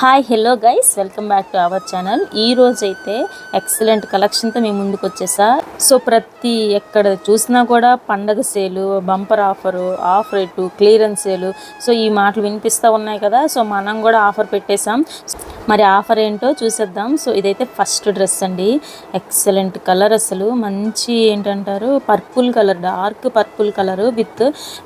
Hi hello guys. Welcome back to our channel. ఈ రోజైతే అయితే ఎక్సలెంట్ కలెక్షన్తో మేము ముందుకు వచ్చేసా. సో ప్రతి ఎక్కడ చూసినా కూడా పండగ sale bumper offer off rate clearance sale. So ఈ మాటలు వినిపిస్తూ ఉన్నాయి కదా. సో మనం కూడా ఆఫర్ పెట్టేశాం. మరి ఆఫర్ ఏంటో చూసేద్దాం. సో ఇదైతే ఫస్ట్ డ్రెస్ అండి. ఎక్సలెంట్ కలర్ అసలు. మంచి ఏంటంటారు? Purple colour dark purple colour with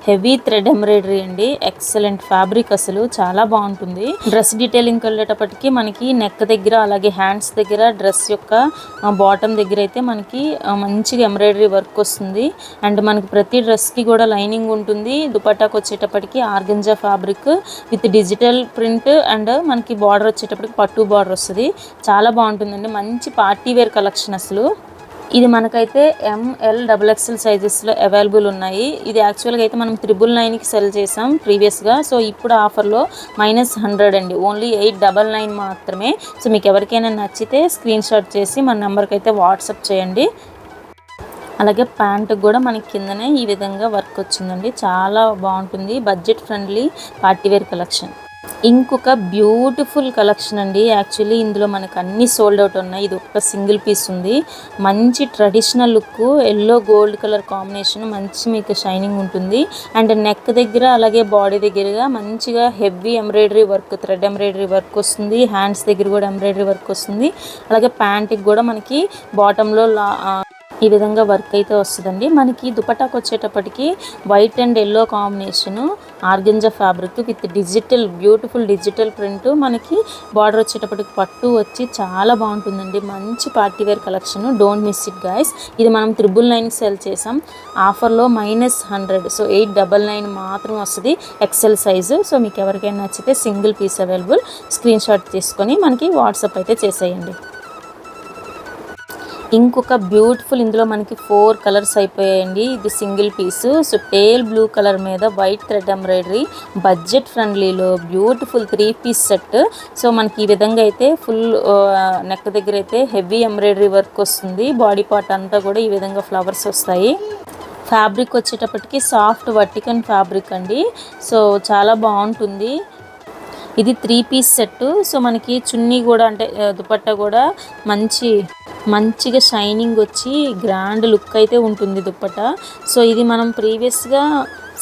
heavy thread embroidery అండి. ఎక్సలెంట్ ఫ్యాబ్రిక్ అసలు. చాలా బాగుంటుంది. డ్రెస్ డీటెయిలింగ్కి వెళ్ళేటప్పటికి మనకి నెక్ దగ్గర అలాగే హ్యాండ్స్ దగ్గర డ్రెస్ యొక్క బాటమ్ దగ్గర అయితే మనకి మంచిగా ఎంబ్రాయిడరీ వర్క్ వస్తుంది. అండ్ మనకి ప్రతి డ్రెస్కి కూడా లైనింగ్ ఉంటుంది. దుపట్టాకు వచ్చేటప్పటికి organza fabric with digital print and మనకి బార్డర్ వచ్చేటప్పటికి పట్టు బార్డర్ వస్తుంది. చాలా బాగుంటుందండి. మంచి పార్టీ వేర్ కలెక్షన్ అసలు. ఇది మనకైతే ఎంఎల్ డబుల్ ఎక్స్ఎల్ సైజెస్లో అవైలబుల్ ఉన్నాయి. ఇది యాక్చువల్గా అయితే మనం త్రిబుల్ నైన్కి సెల్ చేసాం ప్రీవియస్గా సో ఇప్పుడు ఆఫర్లో మైనస్ హండ్రెడ్ అండి. ఓన్లీ ఎయిట్ డబల్ నైన్ మాత్రమే. సో మీకు ఎవరికైనా నచ్చితే స్క్రీన్ షాట్ చేసి మన నెంబర్కి అయితే వాట్సాప్ చేయండి. అలాగే ప్యాంటు కూడా మనకి కిందనే ఈ విధంగా వర్క్ వచ్చిందండి. చాలా బాగుంటుంది. బడ్జెట్ ఫ్రెండ్లీ పార్టీవేర్ కలెక్షన్ ఇంకొక బ్యూటిఫుల్ కలెక్షన్ అండి. యాక్చువల్లీ ఇందులో మనకు అన్ని సోల్డ్ అవుట్ ఉన్నాయి. ఇది ఒక సింగిల్ పీస్ ఉంది. మంచి traditional look yellow gold colour combination మంచి మీకు షైనింగ్ ఉంటుంది. అండ్ నెక్ దగ్గర అలాగే బాడీ దగ్గరగా మంచిగా heavy embroidery work thread embroidery work వస్తుంది. హ్యాండ్స్ దగ్గర కూడా ఎంబ్రాయిడరీ వర్క్ వస్తుంది. అలాగే ప్యాంట్కి కూడా మనకి బాటంలో లా ఈ విధంగా వర్క్ అయితే వస్తుందండి. మనకి దుపటాకు వచ్చేటప్పటికి white and yellow combination organza fabric with digital beautiful digital print మనకి బార్డర్ వచ్చేటప్పటికి పట్టు వచ్చి చాలా బాగుంటుందండి. మంచి party wear collection. Don't miss it guys. ఇది మనం త్రిబుల్ నైన్కి సెల్ చేసాం. ఆఫర్లో minus hundred. So eight double nine మాత్రం వస్తుంది ఎక్సెల్ సైజు. సో మీకు ఎవరికైనా నచ్చితే single piece available. Screenshot తీసుకొని మనకి వాట్సాప్ అయితే చేసేయండి. ఇంకొక బ్యూటిఫుల్ ఇందులో మనకి ఫోర్ కలర్స్ అయిపోయాయండి. ఇది single piece. So pale blue colour మీద white thread embroidery budget ఫ్రెండ్లీలో beautiful three piece set so మనకి ఈ విధంగా అయితే ఫుల్ నెక్ దగ్గర అయితే హెవీ ఎంబ్రాయిడరీ వర్క్ వస్తుంది. బాడీ పార్ట్ అంతా కూడా ఈ విధంగా ఫ్లవర్స్ వస్తాయి. ఫ్యాబ్రిక్ వచ్చేటప్పటికి సాఫ్ట్ వర్టికన్ ఫ్యాబ్రిక్ అండి. సో చాలా బాగుంటుంది. ఇది త్రీ పీస్ సెట్ సో మనకి చున్నీ కూడా అంటే దుపట్టా కూడా మంచి మంచిగా షైనింగ్ వచ్చి గ్రాండ్ లుక్ అయితే ఉంటుంది దుపట్టా. సో ఇది మనం ప్రీవియస్గా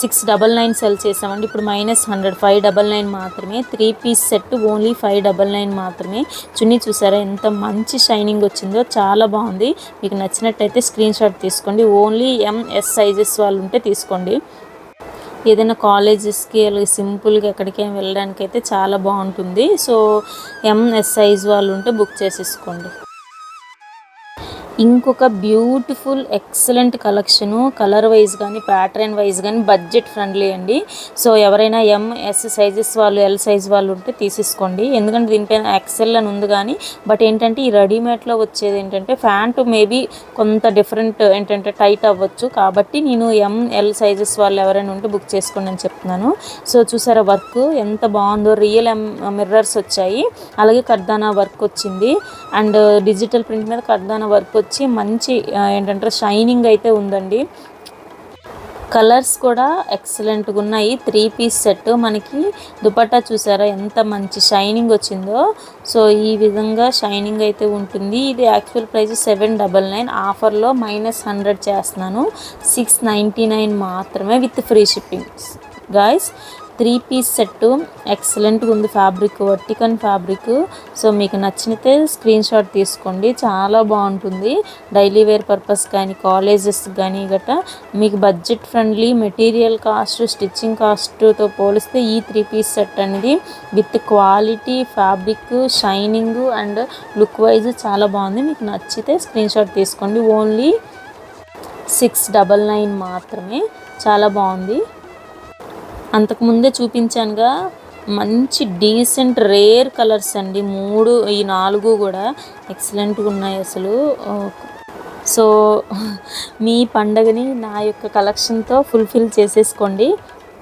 సిక్స్ డబల్ నైన్ సెల్ చేసామండి. ఇప్పుడు minus hundred five double nine మాత్రమే three piece set only five double nine మాత్రమే. చున్నీ చూసారా ఎంత మంచి షైనింగ్ వచ్చిందో చాలా బాగుంది. మీకు నచ్చినట్టయితే స్క్రీన్ షాట్ తీసుకోండి ఓన్లీ ఎంఎస్ సైజెస్ వాళ్ళు ఉంటే తీసుకోండి. ఏదైనా కాలేజెస్కి అలాగే సింపుల్గా ఎక్కడికైనా వెళ్ళడానికి అయితే చాలా బాగుంటుంది. సో ఎంఎస్ సైజ్ వాళ్ళు ఉంటే బుక్ చేసేసుకోండి. ఇంకొక beautiful excellent collection colour wise కానీ ప్యాటర్న్ వైజ్ కానీ బడ్జెట్ ఫ్రెండ్లీ అండి. సో ఎవరైనా ఎం ఎస్ సైజెస్ వాళ్ళు ఎల్ సైజ్ వాళ్ళు ఉంటే తీసేసుకోండి. ఎందుకంటే దీనిపైన ఎక్సెల్ అని ఉంది కానీ బట్ ఏంటంటే ఈ రెడీమేడ్లో వచ్చేది ఏంటంటే ప్యాంటు మేబీ కొంత డిఫరెంట్ ఏంటంటే టైట్ అవ్వచ్చు. కాబట్టి నేను ఎం ఎల్ సైజెస్ వాళ్ళు ఎవరైనా ఉంటే బుక్ చేసుకోండి అని చెప్తున్నాను. సో చూసారా వర్క్ ఎంత బాగుందో. రియల్ ఎం మిర్రర్స్ వచ్చాయి. అలాగే కర్దానా వర్క్ వచ్చింది. అండ్ డిజిటల్ ప్రింట్ మీద కర్దానా వర్క్ వచ్చి మంచి ఏంటంటే షైనింగ్ అయితే ఉందండి. కలర్స్ కూడా ఎక్సలెంట్గా ఉన్నాయి. త్రీ పీస్ సెట్ మనకి. దుపట్టా చూసారా ఎంత మంచి షైనింగ్ వచ్చిందో. సో ఈ విధంగా షైనింగ్ అయితే ఉంటుంది. ఇది actual price seven double nine ఆఫర్లో మైనస్ హండ్రెడ్ చేస్తున్నాను. సిక్స్ నైంటీ నైన్ మాత్రమే with free shipping guys three piece set ఎక్సలెంట్గా ఉంది ఫ్యాబ్రిక్ వర్టికన్ ఫ్యాబ్రిక్ సో మీకు నచ్చితే స్క్రీన్ షాట్ తీసుకోండి. చాలా బాగుంటుంది. డైలీ వేర్ పర్పస్ కానీ కాలేజెస్ కానీ గట్రా మీకు budget friendly material cost stitching కాస్ట్తో పోలిస్తే ఈ త్రీ పీస్ సెట్ అనేది with quality fabric shining and look wise చాలా బాగుంది. మీకు నచ్చితే స్క్రీన్ షాట్ తీసుకోండి. ఓన్లీ సిక్స్ డబల్ నైన్ మాత్రమే. చాలా బాగుంది. అంతకుముందే చూపించానుగా మంచి డీసెంట్ రేర్ కలర్స్ అండి. మూడు ఈ నాలుగు కూడా ఎక్సలెంట్గా ఉన్నాయి అసలు. సో మీ పండగని నా యొక్క కలెక్షన్తో ఫుల్ఫిల్ చేసేసుకోండి.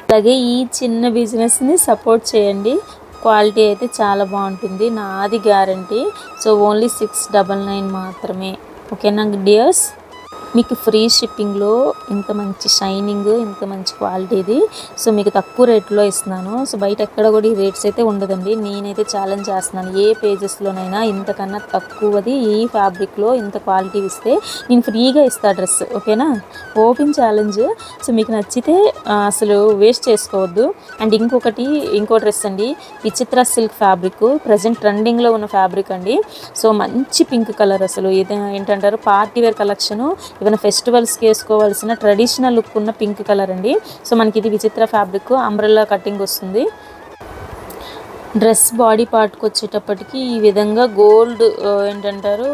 అలాగే ఈ చిన్న బిజినెస్ని సపోర్ట్ చేయండి. క్వాలిటీ అయితే చాలా బాగుంటుంది. నాది guarantee so only six double nine మాత్రమే. ఓకేనా డియర్స్ మీకు ఫ్రీ షిప్పింగ్లో ఇంత మంచి షైనింగ్ ఇంత మంచి క్వాలిటీది. సో మీకు తక్కువ రేట్లో ఇస్తున్నాను. సో బయట ఎక్కడ కూడా ఈ రేట్స్ అయితే ఉండదండి. నేనైతే ఛాలెంజ్ చేస్తున్నాను. ఏ పేజెస్లోనైనా ఇంతకన్నా తక్కువది ఈ ఫ్యాబ్రిక్లో ఇంత క్వాలిటీ ఇస్తే నేను ఫ్రీగా ఇస్తా డ్రెస్ ఓకేనా? Open challenge. సో మీకు నచ్చితే అసలు వేస్ట్ చేసుకోవద్దు. అండ్ ఇంకొకటి ఇంకో డ్రెస్ అండి. విచిత్ర సిల్క్ ఫ్యాబ్రిక్ ప్రజెంట్ ట్రెండింగ్లో ఉన్న ఫ్యాబ్రిక్ అండి. సో మంచి పింక్ కలర్ అసలు. ఏదైనా ఏంటంటారు? పార్టీ వేర్ కలెక్షను ఏమైనా ఫెస్టివల్స్కి వేసుకోవాల్సిన ట్రెడిషనల్ లుక్ ఉన్న పింక్ కలర్ అండి. సో మనకి ఇది విచిత్ర ఫ్యాబ్రిక్ అంబ్రెల్లా కటింగ్ వస్తుంది. డ్రెస్ బాడీ పార్ట్కి వచ్చేటప్పటికి ఈ విధంగా గోల్డ్ ఏంటంటారు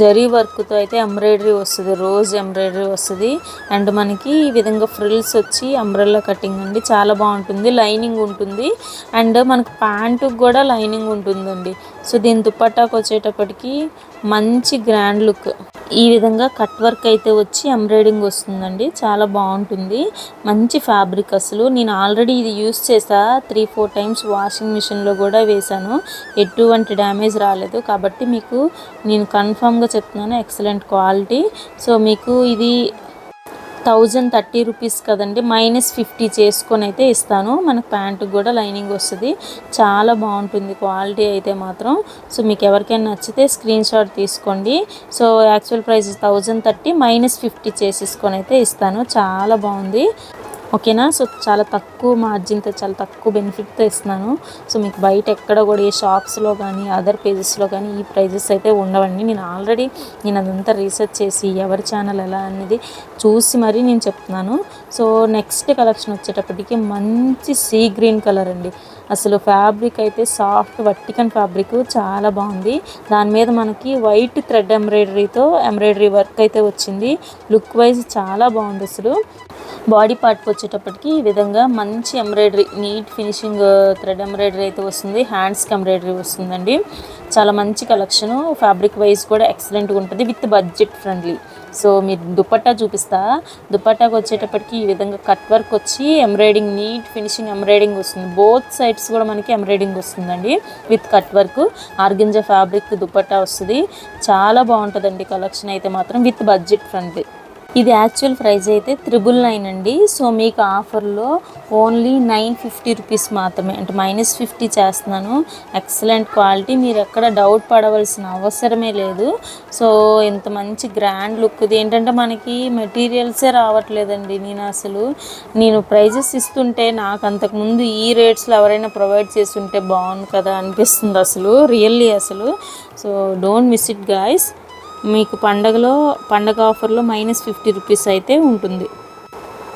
జరీ వర్క్తో అయితే ఎంబ్రాయిడరీ వస్తుంది రోజ్ ఎంబ్రాయిడరీ వస్తుంది. అండ్ మనకి ఈ విధంగా ఫ్రిల్స్ వచ్చి అంబ్రెల్లా కటింగ్ అండి. చాలా బాగుంటుంది లైనింగ్ ఉంటుంది. అండ్ మనకు ప్యాంటుకి కూడా లైనింగ్ ఉంటుందండి. సో దీని దుప్పట్టాకు వచ్చేటప్పటికి మంచి గ్రాండ్ లుక్ ఈ విధంగా కట్ వర్క్ అయితే వచ్చి ఎంబ్రాయిడింగ్ వస్తుందండి. చాలా బాగుంటుంది. మంచి ఫ్యాబ్రిక్ అసలు. నేను ఆల్రెడీ ఇది యూస్ చేసా. త్రీ ఫోర్ టైమ్స్ వాషింగ్ మిషన్లో కూడా వేశాను. ఎటువంటి డ్యామేజ్ రాలేదు. కాబట్టి మీకు నేను కన్ఫామ్గా చెప్తున్నాను ఎక్సలెంట్ క్వాలిటీ. సో మీకు ఇది థౌజండ్ థర్టీ రూపీస్ కదండి మైనస్ ఫిఫ్టీ చేసుకొని అయితే ఇస్తాను. మనకు ప్యాంటుకి కూడా లైనింగ్ వస్తుంది. చాలా బాగుంటుంది క్వాలిటీ అయితే మాత్రం. సో మీకు ఎవరికైనా నచ్చితే స్క్రీన్ షాట్ తీసుకోండి. So actual price thousand thirty minus fifty చేసేసుకొని అయితే ఇస్తాను. చాలా బాగుంది. ఓకేనా? సో చాలా తక్కువ మార్జిన్తో చాలా తక్కువ బెనిఫిట్తో ఇస్తున్నాను. సో మీకు బయట ఎక్కడ కూడా ఏ షాప్స్లో కానీ అదర్ పేజెస్లో కానీ ఈ ప్రైజెస్ అయితే ఉండవండి. నేను ఆల్రెడీ నేను అదంతా రీసెర్చ్ చేసి ఎవరి ఛానల్ ఎలా అనేది చూసి మరీ నేను చెప్తున్నాను. సో నెక్స్ట్ కలెక్షన్ వచ్చేటప్పటికి మంచి సీ గ్రీన్ కలర్ అండి. అసలు ఫ్యాబ్రిక్ అయితే సాఫ్ట్ వర్టికన్ ఫ్యాబ్రిక్ చాలా బాగుంది. దాని మీద మనకి వైట్ థ్రెడ్ ఎంబ్రాయిడరీతో ఎంబ్రాయిడరీ వర్క్ అయితే వచ్చింది. లుక్ వైజ్ చాలా బాగుంది అసలు. బాడీ పార్ట్కి వచ్చేటప్పటికి ఈ విధంగా మంచి embroidery neat finishing thread embroidery అయితే వస్తుంది. హ్యాండ్స్కి ఎంబ్రాయిడరీ వస్తుందండి. చాలా మంచి కలెక్షను. ఫ్యాబ్రిక్ వైజ్ కూడా ఎక్సలెంట్గా ఉంటుంది. With budget friendly. సో మీరు దుపట్టా చూపిస్తా. దుపట్టాకి వచ్చేటప్పటికి ఈ విధంగా కట్ వర్క్ వచ్చి ఎంబ్రాయిడింగ్ నీట్ ఫినిషింగ్ ఎంబ్రాయిడింగ్ వస్తుంది. బోత్ సైడ్స్ కూడా మనకి ఎంబ్రాయిడింగ్ వస్తుందండి with cut work. Organza fabric dupatta వస్తుంది. చాలా బాగుంటుందండి కలెక్షన్ అయితే మాత్రం విత్ బడ్జెట్ ఫ్రెండ్లీ. ఇది యాక్చువల్ ప్రైస్ అయితే త్రిబుల్ నైన్ అండి. సో మీకు ఆఫర్లో ఓన్లీ నైన్ ఫిఫ్టీ రూపీస్ మాత్రమే. అంటే మైనస్ ఫిఫ్టీ చేస్తున్నాను. ఎక్సలెంట్ క్వాలిటీ మీరు ఎక్కడ డౌట్ పడవలసిన అవసరమే లేదు. సో ఇంత మంచి గ్రాండ్ లుక్ ఇది ఏంటంటే మనకి మెటీరియల్సే రావట్లేదండి నేను అసలు. నేను ప్రైజెస్ ఇస్తుంటే నాకు అంతకుముందు ఈ రేట్స్లో ఎవరైనా ప్రొవైడ్ చేస్తుంటే బాగుంది కదా అనిపిస్తుంది అసలు. రియల్లీ అసలు. So don't miss it guys మీకు పండగలో పండగ ఆఫర్లో మైనస్ ఫిఫ్టీ రూపీస్ అయితే ఉంటుంది.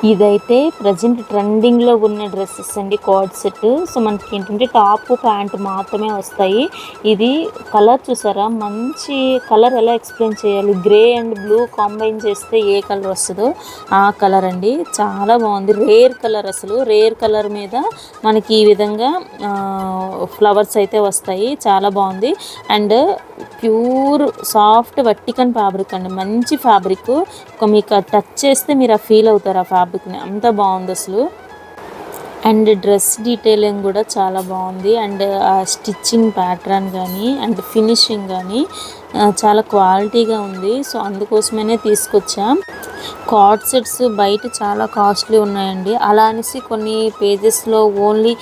ఇదైతే ప్రజెంట్ ట్రెండింగ్లో ఉన్న డ్రెస్సెస్ అండి కోడ్ సెట్. సో మనకి ఏంటంటే టాప్ ప్యాంట్ మాత్రమే వస్తాయి. ఇది కలర్ చూసారా? మంచి కలర్ ఎలా ఎక్స్ప్లెయిన్ చేయాలి? గ్రే అండ్ బ్లూ కాంబైన్ చేస్తే ఏ కలర్ వస్తుందో ఆ కలర్ అండి. చాలా బాగుంది. రేర్ కలర్ అసలు. రేర్ కలర్ మీద మనకి ఈ విధంగా ఫ్లవర్స్ అయితే వస్తాయి. చాలా బాగుంది. అండ్ ప్యూర్ సాఫ్ట్ వట్టికన్ ఫ్యాబ్రిక్ అండి. మంచి ఫ్యాబ్రిక్. మీకు టచ్ చేస్తే మీరు ఆ ఫీల్ అవుతారు ఆ ఫ్యాబ్రిక్ని అంత బాగుంది అసలు. అండ్ డ్రెస్ డీటెయిలింగ్ కూడా చాలా బాగుంది. అండ్ ఆ స్టిచ్చింగ్ ప్యాటర్న్ కానీ అండ్ ఫినిషింగ్ కానీ చాలా క్వాలిటీగా ఉంది. సో అందుకోసమనే తీసుకొచ్చాం. కార్డ్ సెట్స్ బయట చాలా కాస్ట్లీ ఉన్నాయండి. అలా అనేసి కొన్ని పేజెస్లో only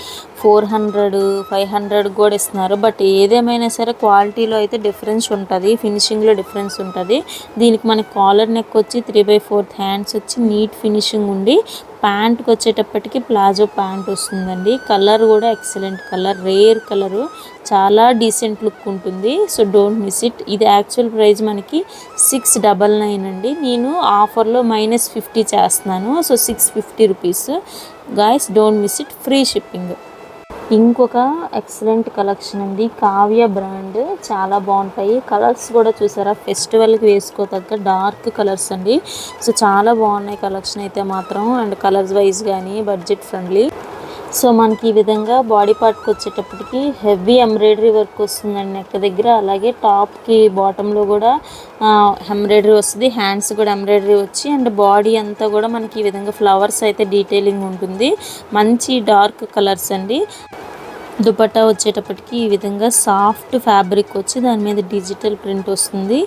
four hundred five hundred కూడా ఇస్తున్నారు. బట్ ఏదేమైనా సరే క్వాలిటీలో అయితే డిఫరెన్స్ ఉంటుంది. ఫినిషింగ్లో డిఫరెన్స్ ఉంటుంది. దీనికి మనకి కాలర్ నెక్ వచ్చి త్రీ బై ఫోర్త్ హ్యాండ్స్ వచ్చి నీట్ ఫినిషింగ్ ఉండి ప్యాంట్కి వచ్చేటప్పటికి ప్లాజో ప్యాంట్ వస్తుందండి. కలర్ కూడా ఎక్సలెంట్ కలర్ రేర్ కలరు చాలా డీసెంట్ లుక్ ఉంటుంది. సో డోంట్ మిస్ ఇట్ ఇది యాక్చువల్ ప్రైస్ మనకి సిక్స్ డబల్ నైన్ అండి. నేను ఆఫర్లో మైనస్ ఫిఫ్టీ చేస్తున్నాను. So six fifty rupees guys don't miss it free shipping ఇంకొక ఎక్సలెంట్ కలెక్షన్ అండి. కావ్య బ్రాండ్ చాలా బాగుంటాయి. కలర్స్ కూడా చూసారా? ఫెస్టివల్కి వేసుకోదగ్గ డార్క్ కలర్స్ అండి. సో చాలా బాగున్నాయి కలెక్షన్ అయితే మాత్రం. అండ్ కలర్స్ వైజ్ కానీ బడ్జెట్ ఫ్రెండ్లీ సో మనకి ఈ విధంగా బాడీ పార్ట్కి వచ్చేటప్పటికి హెవీ ఎంబ్రాయిడరీ వర్క్ వస్తుందండి నెక్ దగ్గర. అలాగే టాప్కి బాటంలో కూడా ఎంబ్రాయిడరీ వస్తుంది. హ్యాండ్స్ కూడా ఎంబ్రాయిడరీ వచ్చి అండ్ బాడీ అంతా కూడా మనకి ఈ విధంగా ఫ్లవర్స్ అయితే డీటెయిలింగ్ ఉంటుంది. మంచి డార్క్ కలర్స్ అండి. దుపట్టా వచ్చేటప్పటికి ఈ విధంగా సాఫ్ట్ ఫ్యాబ్రిక్ వచ్చి దాని మీద డిజిటల్ ప్రింట్ వస్తుంది.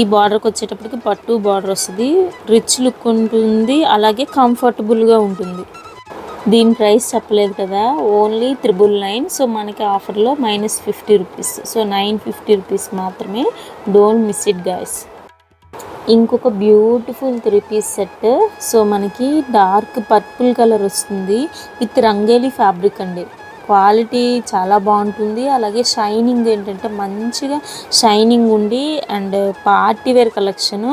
ఈ బార్డర్కి వచ్చేటప్పటికి పట్టు బార్డర్ వస్తుంది. రిచ్ లుక్ ఉంటుంది. అలాగే కంఫర్టబుల్గా ఉంటుంది. దీని ప్రైస్ చెప్పలేదు కదా. ఓన్లీ త్రిబుల్ నైన్ సో మనకి ఆఫర్లో minus fifty rupees so nine fifty rupees మాత్రమే. డోంట్ మిస్ ఇట్ గాయస్ ఇంకొక beautiful three piece set so మనకి డార్క్ పర్పుల్ కలర్ వస్తుంది. విత్ రంగేలి ఫ్యాబ్రిక్ అండి. క్వాలిటీ చాలా బాగుంటుంది. అలాగే షైనింగ్ ఏంటంటే మంచిగా షైనింగ్ ఉండి అండ్ పార్టీ వేర్ కలెక్షను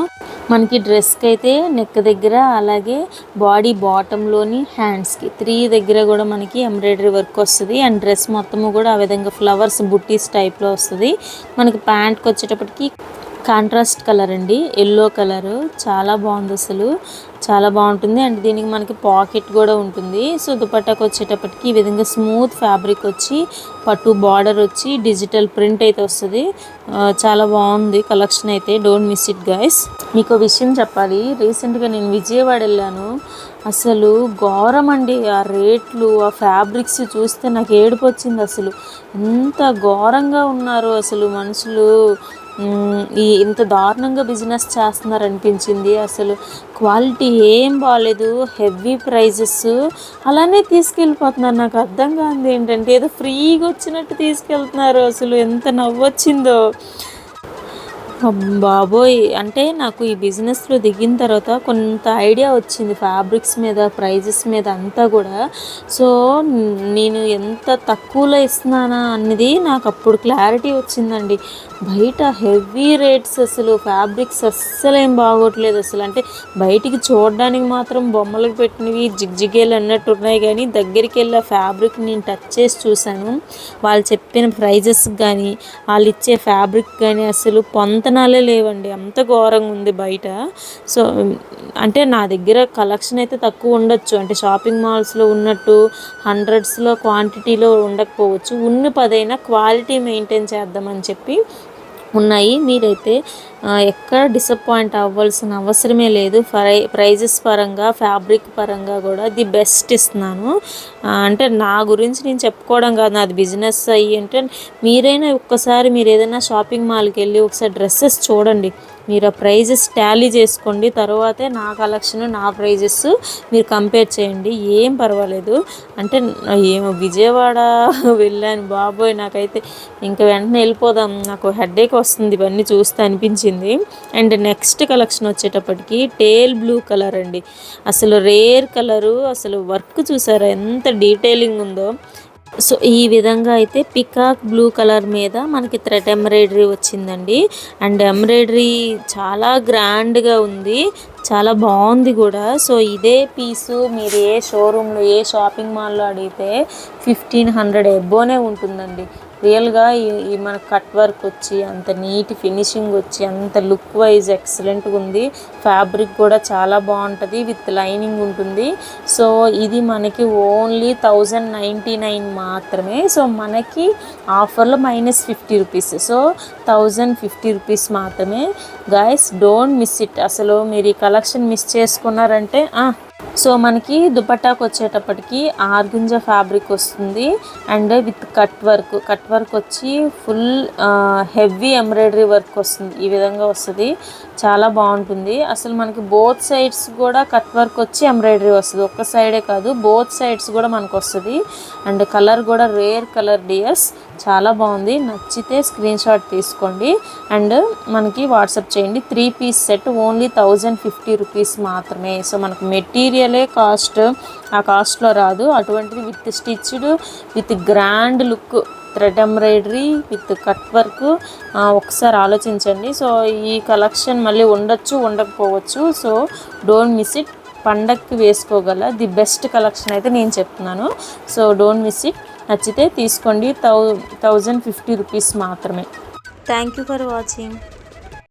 మనకి డ్రెస్కి అయితే నెక్ దగ్గర అలాగే బాడీ బాటంలోని హ్యాండ్స్కి త్రీ దగ్గర కూడా మనకి ఎంబ్రాయిడరీ వర్క్ వస్తుంది అండ్ డ్రెస్ మొత్తము కూడా ఆ విధంగా ఫ్లవర్స్ బుట్టీస్ టైప్లో వస్తుంది. మనకి ప్యాంట్కి వచ్చేటప్పటికి కాంట్రాస్ట్ కలర్ అండి. ఎల్లో కలర్ చాలా బాగుంది అసలు. చాలా బాగుంటుంది. అండ్ దీనికి మనకి పాకెట్ కూడా ఉంటుంది. సో దుపట్టాకి వచ్చేటప్పటికి ఈ విధంగా స్మూత్ ఫ్యాబ్రిక్ వచ్చి పట్టు బార్డర్ వచ్చి డిజిటల్ ప్రింట్ అయితే వస్తుంది. చాలా బాగుంది కలెక్షన్ అయితే. Don't miss it guys. మీకు విషయం చెప్పాలి. రీసెంట్గా నేను విజయవాడ వెళ్ళాను. అసలు ఘోరం అండి ఆ రేట్లు ఆ ఫ్యాబ్రిక్స్ చూస్తే నాకు ఏడుపు వచ్చింది అసలు. ఎంత ఘోరంగా ఉన్నారు అసలు మనుషులు. ఈ ఇంత దారుణంగా బిజినెస్ చేస్తున్నారు అనిపించింది అసలు క్వాలిటీ ఏం బాగాలేదు హెవీ ప్రైజెస్ అలానే తీసుకెళ్ళిపోతున్నారు. నాకు అర్థం కాదు ఏంటంటే ఏదో ఫ్రీగా వచ్చినట్టు తీసుకెళ్తున్నారు. అసలు ఎంత నవ్వొచ్చిందో. బాబోయ్. అంటే నాకు ఈ బిజినెస్లో దిగిన తర్వాత కొంత ఐడియా వచ్చింది. ఫ్యాబ్రిక్స్ మీద ప్రైజెస్ మీద అంతా కూడా. సో నేను ఎంత తక్కువలో ఇస్తున్నానా అన్నది నాకు అప్పుడు క్లారిటీ వచ్చిందండి. బయట హెవీ రేట్స్ అసలు ఫ్యాబ్రిక్స్ అస్సలు ఏం బాగోట్లేదు అసలు. అంటే బయటికి చూడడానికి మాత్రం బొమ్మలకు పెట్టినవి జిగ్జిగేలు అన్నట్టు ఉన్నాయి కానీ దగ్గరికి వెళ్ళి ఫ్యాబ్రిక్ నేను టచ్ చేసి చూశాను. వాళ్ళు చెప్పిన ప్రైజెస్ కానీ వాళ్ళు ఇచ్చే ఫ్యాబ్రిక్ కానీ అసలు పొంతనాలే లేవండి. అంత ఘోరంగా ఉంది బయట. సో అంటే నా దగ్గర కలెక్షన్ అయితే తక్కువ ఉండొచ్చు. అంటే షాపింగ్ మాల్స్లో ఉన్నట్టు హండ్రెడ్స్లో క్వాంటిటీలో ఉండకపోవచ్చు. ఉన్న పదైనా క్వాలిటీ మెయింటైన్ చేద్దామని చెప్పి ఉన్నాయి. మీరైతే ఎక్కడ డిసప్పాయింట్ అవ్వాల్సిన అవసరమే లేదు. ప్రై ప్రైజెస్ పరంగా ఫ్యాబ్రిక్ పరంగా కూడా ది బెస్ట్ ఇస్తున్నాను. అంటే నా గురించి నేను చెప్పుకోవడం కాదు. నాది బిజినెస్ అయ్యి అంటే మీరైనా ఒక్కసారి మీరు ఏదైనా షాపింగ్ మాల్కి వెళ్ళి ఒకసారి డ్రెస్సెస్ చూడండి. మీరు ఆ ప్రైజెస్ టాలీ చేసుకోండి. తర్వాతే నా కలెక్షన్ నా ప్రైజెస్ మీరు కంపేర్ చేయండి. ఏం పర్వాలేదు. అంటే ఏమో విజయవాడ వెళ్ళాను. బాబోయ్ నాకైతే ఇంకా వెంటనే వెళ్ళిపోదాం. నాకు హెడేక్ వస్తుంది ఇవన్నీ చూస్తే అనిపించింది. అండ్ నెక్స్ట్ కలెక్షన్ వచ్చేటప్పటికి టేల్ బ్లూ కలర్ అండి. అసలు రేర్ కలరు అసలు వర్క్ చూసారా? ఎంత డీటెయిలింగ్ ఉందో. సో ఈ విధంగా అయితే పికాక్ బ్లూ కలర్ మీద మనకి థ్రెడ్ ఎంబ్రాయిడరీ వచ్చిందండి. అండ్ ఎంబ్రాయిడరీ చాలా గ్రాండ్గా ఉంది. చాలా బాగుంది కూడా. సో ఇదే పీసు మీరు ఏ షోరూంలో ఏ షాపింగ్ మాల్లో అడిగితే ఫిఫ్టీన్ హండ్రెడ్ ఎబ్బోనే ఉంటుందండి. రియల్గా ఈ మన కట్ వర్క్ వచ్చి అంత నీట్ ఫినిషింగ్ వచ్చి అంత లుక్ వైజ్ ఎక్సలెంట్గా ఉంది. ఫ్యాబ్రిక్ కూడా చాలా బాగుంటుంది విత్ లైనింగ్ ఉంటుంది. సో ఇది మనకి ఓన్లీ థౌజండ్ నైంటీ నైన్ మాత్రమే. సో మనకి ఆఫర్లో minus fifty rupees. So thousand fifty rupees మాత్రమే. Guys don't miss it. అసలు మీరు ఈ కలెక్షన్ మిస్ చేసుకున్నారంటే సో మనకి దుపట్టాకు వచ్చేటప్పటికి ఆర్గుంజ ఫ్యాబ్రిక్ వస్తుంది and with cut work. Cut work వచ్చి ఫుల్ హెవీ ఎంబ్రాయిడరీ వర్క్ వస్తుంది. ఈ విధంగా వస్తుంది. చాలా బాగుంటుంది. అసలు మనకి బోత్ సైడ్స్ కూడా కట్ వర్క్ వచ్చి ఎంబ్రాయిడరీ వస్తుంది. ఒక్క సైడే కాదు బోత్ సైడ్స్ కూడా మనకు వస్తుంది. అండ్ కలర్ కూడా రేర్ కలర్ డియర్స్ చాలా బాగుంది. నచ్చితే స్క్రీన్ షాట్ తీసుకోండి. అండ్ మనకి వాట్సాప్ చేయండి. Three piece set only thousand fifty rupees మాత్రమే. సో మనకు మెటీరియలే కాస్ట్ ఆ కాస్ట్లో రాదు. అటువంటిది with stitched with grand look thread embroidery with cut work ఒకసారి ఆలోచించండి. సో ఈ కలెక్షన్ మళ్ళీ ఉండొచ్చు ఉండకపోవచ్చు. సో డోంట్ మిస్ ఇట్ పండక్కి వేసుకోగల. ది బెస్ట్ కలెక్షన్ అయితే నేను చెప్తున్నాను. సో డోంట్ మిస్ ఇట్ నచ్చితే తీసుకోండి. థౌ థౌజండ్ ఫిఫ్టీ రూపీస్ మాత్రమే. Thank you for watching